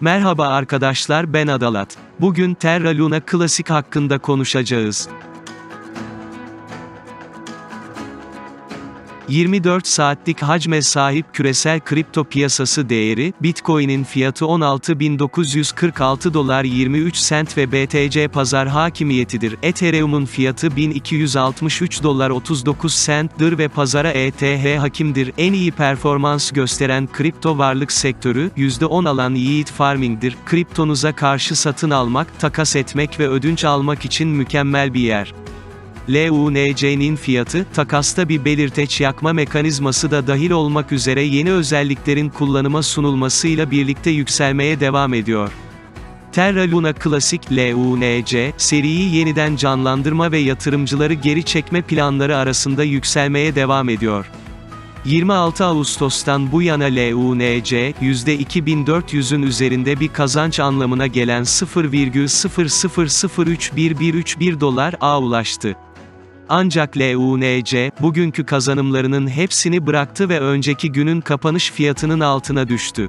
Merhaba arkadaşlar ben Adalat. Bugün Terra Luna Classic hakkında konuşacağız. 24 saatlik hacme sahip küresel kripto piyasası değeri, Bitcoin'in fiyatı 16.946 dolar 23 sent ve BTC pazar hakimiyetidir. Ethereum'un fiyatı 1263 dolar 39 cent'dir ve pazara ETH hakimdir. En iyi performans gösteren kripto varlık sektörü, %10 alan yiğit farming'dir. Kriptonuza karşı satın almak, takas etmek ve ödünç almak için mükemmel bir yer. LUNC'nin fiyatı, takasta bir belirteç yakma mekanizması da dahil olmak üzere yeni özelliklerin kullanıma sunulmasıyla birlikte yükselmeye devam ediyor. Terra Luna Classic LUNC, seriyi yeniden canlandırma ve yatırımcıları geri çekme planları arasında yükselmeye devam ediyor. 26 Ağustos'tan bu yana LUNC, %2400'ün üzerinde bir kazanç anlamına gelen 0,000311331 dolar A ulaştı. Ancak LUNC, bugünkü kazanımlarının hepsini bıraktı ve önceki günün kapanış fiyatının altına düştü.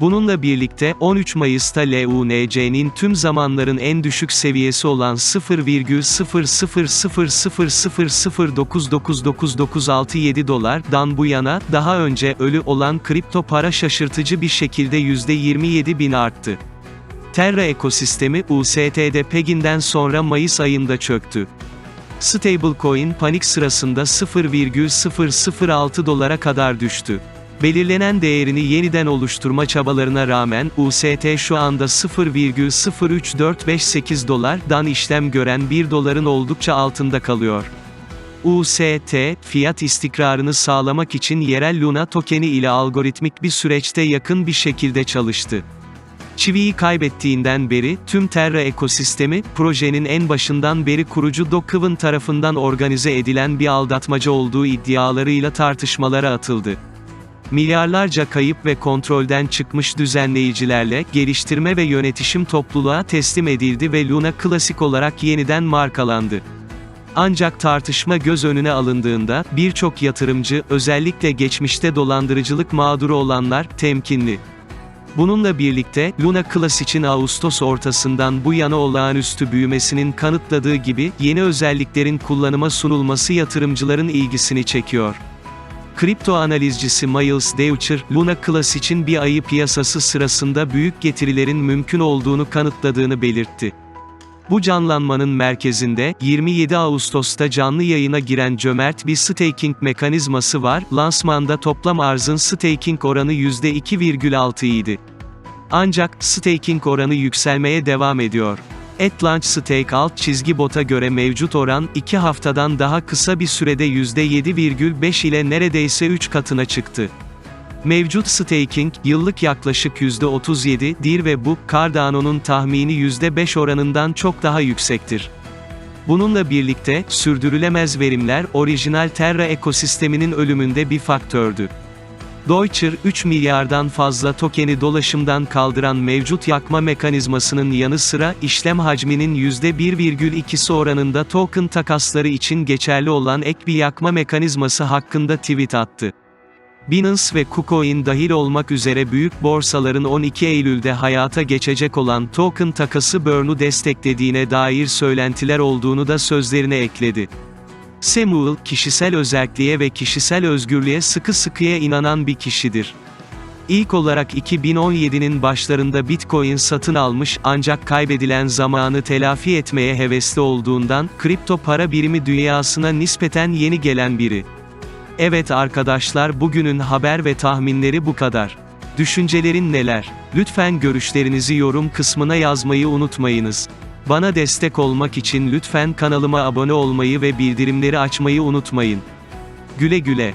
Bununla birlikte 13 Mayıs'ta LUNC'nin tüm zamanların en düşük seviyesi olan 0,00000999967 dolardan bu yana, daha önce ölü olan kripto para şaşırtıcı bir şekilde %27 bin arttı. Terra ekosistemi, UST'de Pegin'den sonra Mayıs ayında çöktü. Stablecoin panik sırasında 0,006 dolara kadar düştü. Belirlenen değerini yeniden oluşturma çabalarına rağmen, UST şu anda 0,03458 dolardan işlem gören 1 doların oldukça altında kalıyor. UST, fiyat istikrarını sağlamak için yerel Luna tokeni ile algoritmik bir süreçte yakın bir şekilde çalıştı. Çiviyi kaybettiğinden beri, tüm Terra ekosistemi, projenin en başından beri kurucu Dokıv'ın tarafından organize edilen bir aldatmaca olduğu iddialarıyla tartışmalara atıldı. Milyarlarca kayıp ve kontrolden çıkmış düzenleyicilerle, geliştirme ve yönetişim topluluğa teslim edildi ve Luna klasik olarak yeniden markalandı. Ancak tartışma göz önüne alındığında, birçok yatırımcı, özellikle geçmişte dolandırıcılık mağduru olanlar, temkinli. Bununla birlikte, Luna Classic'in Ağustos ortasından bu yana olağanüstü büyümesinin kanıtladığı gibi, yeni özelliklerin kullanıma sunulması yatırımcıların ilgisini çekiyor. Kripto analizcisi Miles Deutscher, Luna Classic'in bir ayı piyasası sırasında büyük getirilerin mümkün olduğunu kanıtladığını belirtti. Bu canlanmanın merkezinde, 27 Ağustos'ta canlı yayına giren cömert bir staking mekanizması var, lansmanda toplam arzın staking oranı %2,6 idi. Ancak, staking oranı yükselmeye devam ediyor. At Launch Stake alt çizgi bota göre mevcut oran, 2 haftadan daha kısa bir sürede %7,5 ile neredeyse 3 katına çıktı. Mevcut staking, yıllık yaklaşık %37'dir ve bu, Cardano'nun tahmini %5 oranından çok daha yüksektir. Bununla birlikte, sürdürülemez verimler, orijinal Terra ekosisteminin ölümünde bir faktördü. Deutscher, 3 milyardan fazla tokeni dolaşımdan kaldıran mevcut yakma mekanizmasının yanı sıra, işlem hacminin %1,2'si oranında token takasları için geçerli olan ek bir yakma mekanizması hakkında tweet attı. Binance ve KuCoin dahil olmak üzere büyük borsaların 12 Eylül'de hayata geçecek olan token takası burn'u desteklediğine dair söylentiler olduğunu da sözlerine ekledi. Samuel, kişisel özelliğe ve kişisel özgürlüğe sıkı sıkıya inanan bir kişidir. İlk olarak 2017'nin başlarında Bitcoin satın almış ancak kaybedilen zamanı telafi etmeye hevesli olduğundan, kripto para birimi dünyasına nispeten yeni gelen biri. Evet arkadaşlar bugünün haber ve tahminleri bu kadar. Düşüncelerin neler? Lütfen görüşlerinizi yorum kısmına yazmayı unutmayınız. Bana destek olmak için lütfen kanalıma abone olmayı ve bildirimleri açmayı unutmayın. Güle güle.